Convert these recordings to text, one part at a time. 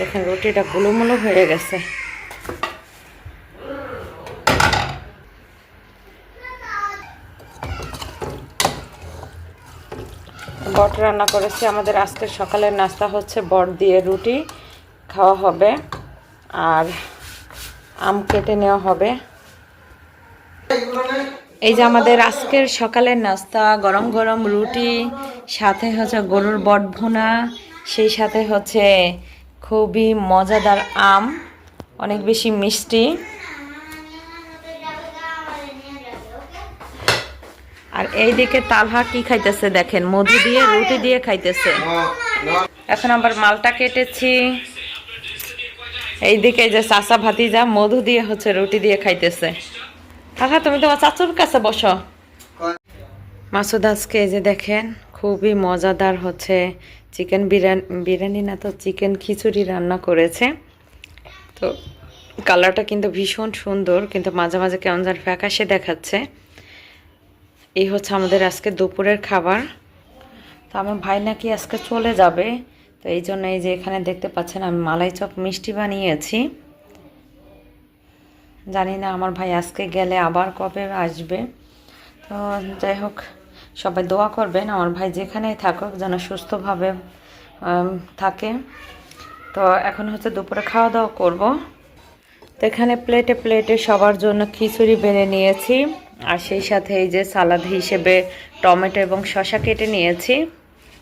দেখেন রুটিটা গুলোমুলো হয়ে গেছে। বট রান্না করেছি। আমাদের আজকে সকালের নাস্তা হচ্ছে বট দিয়ে রুটি খাওয়া হবে আর আম কেটে নেওয়া হবে। এই যে আমাদের আজকের সকালের নাস্তা, গরম গরম রুটি, সাথে হচ্ছে গরুর বট ভুনা, সেই সাথে হচ্ছে খুবই মজাদার আম অনেক বেশি মিষ্টি। আর এইদিকে তালহা কি খাইতেছে দেখেন মধু দিয়ে রুটি দিয়ে খাইতেছে। এখন আবার মালটা কেটেছি। এইদিকে এই যে চাচা ভাতিজা মধু দিয়ে হচ্ছে রুটি দিয়ে খাইতেছে। কাকা তুমি তোমার চাচুর কাছে বসো। মাসুদ আজকে এই যে দেখেন খুবই মজাদার হচ্ছে চিকেন বিরিয়ানি বিরিয়ানি না তো চিকেন খিচুড়ি রান্না করেছে। তো কালারটা কিন্তু ভীষণ সুন্দর, কিন্তু মাঝে মাঝে কেমন যেন ফ্যাকাশে দেখাচ্ছে। এই হচ্ছে আমাদের আজকে দুপুরের খাবার। তো আমার ভাই নাকি আজকে চলে যাবে, তো এই জন্য এই যে এখানে দেখতে পাচ্ছেন আমি মালাই চপ মিষ্টি বানিয়েছি। জানি না আমার ভাই আজকে গেলে আবার কবে আসবে। তো যাই হোক সবাই দোয়া করবেন, আমার ভাই যেখানেই থাকুক যেন সুস্থভাবে থাকে। তো এখন হচ্ছে দুপুরে খাওয়া দাওয়া করব। তো এখানে প্লেটে প্লেটে সবার জন্য খিচুড়ি বেড়ে নিয়েছি, আর সেই সাথে এই যে সালাদ হিসেবে টমেটো এবং শসা কেটে নিয়েছি।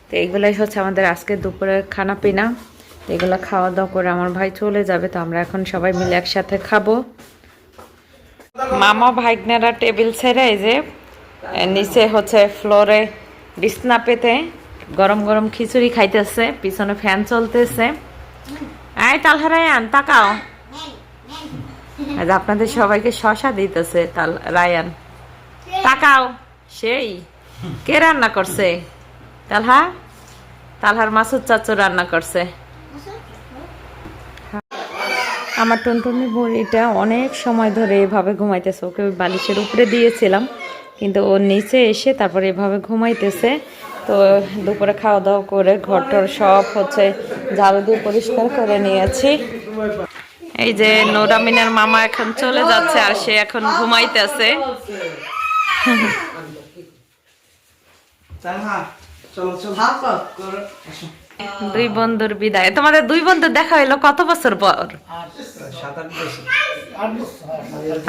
তো এইগুলাই হচ্ছে আমাদের আজকে দুপুরের খানা পিনা এগুলো খাওয়া দাওয়া করে আমার ভাই চলে যাবে, তো আমরা এখন সবাই মিলে একসাথে খাব। মামা ভাইগনারা টেবিল ছেড়ে এই যে নিচে হচ্ছে ফ্লোরে বিছনা পেতে গরম গরম খিচুড়ি খাইতেছে, পিছনে ফ্যান চলতেছে। আয় তালহারায়ান তাকাও। আপনাদের সবাইকে শশা দিতেছে তাল, রায়ান। তাকাও, সেই, কে রান্না করছে? তালহা, তালহার মাসুদ চাচু রান্না করছে। আমার টুনটুনি বুড়িটা অনেক সময় ধরে এভাবে ঘুমাইতেছে, ওকে বালিশের উপরে দিয়েছিলাম। কিন্তু ওর নিচে এসে তারপরে এভাবে ঘুমাইতেছে। তো দুপুরে খাওয়া দাওয়া করে ঘরটর সব হচ্ছে ঝাড়ু দিয়ে পরিষ্কার করে নিয়েছি। এই যে নোরামিনার মামা এখন চলে যাচ্ছে আর সে এখন ঘুমাইতেছে। দুই বন্ধুর বিদায়। তোমাদের দুই বন্ধু দেখা হইল কত বছর পর?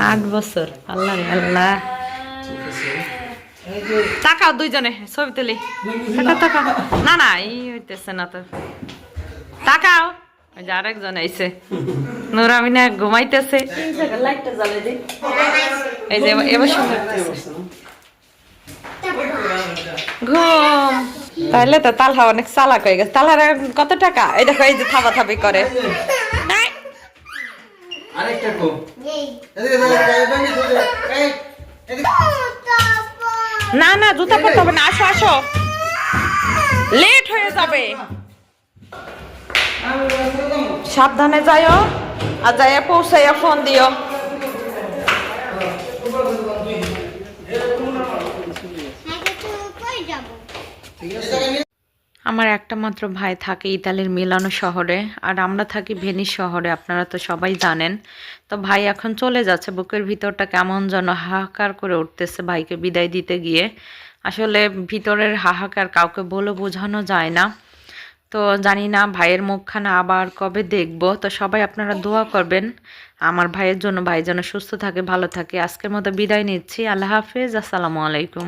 আট বছর। আল্লাহ আল্লাহ। তাকাও দুইজনে, ছবি তুলি। না না এই হইতেছে না তো। তাকাও। যে আরেকজন আইছে। নুরামিনা ঘুমাইতেছে। এই যে এবার- ঘুম। তাহলে তো তালহা অনেক চালাক হয়ে গেছে। তালহার কত টাকা? এই দেখো, এই যে থাবা থাবি করে। আরেকটা না না জুতা পরতে হবে না আসো আসো। লেট হয়ে যাবে। সাবধানে যাইও আর যাইয়া পৌঁছাইয়া ফোন দিও। আমার একটা মাত্র ভাই থাকে ইতালির মিলানো শহরে, আর আমরা থাকি ভেনিস শহরে, আপনারা তো সবাই জানেন। তো ভাই এখন চলে যাচ্ছে, বুকের ভিতরটা কেমন যেন হাহাকার করে উঠতেছে ভাইকে বিদায় দিতে গিয়ে। আসলে ভিতরের হাহাকার কাউকে বলে বোঝানো যায় না। তো জানি না ভাইয়ের মুখখানা আবার কবে দেখব, তো সবাই আপনারা দোয়া করবেন। আমার ভাইয়ের জন্য ভাই যেন সুস্থ থাকে, ভালো থাকে। আজকের মতো বিদায় নিচ্ছি। আল্লাহ হাফেজ, আসসালামু আলাইকুম।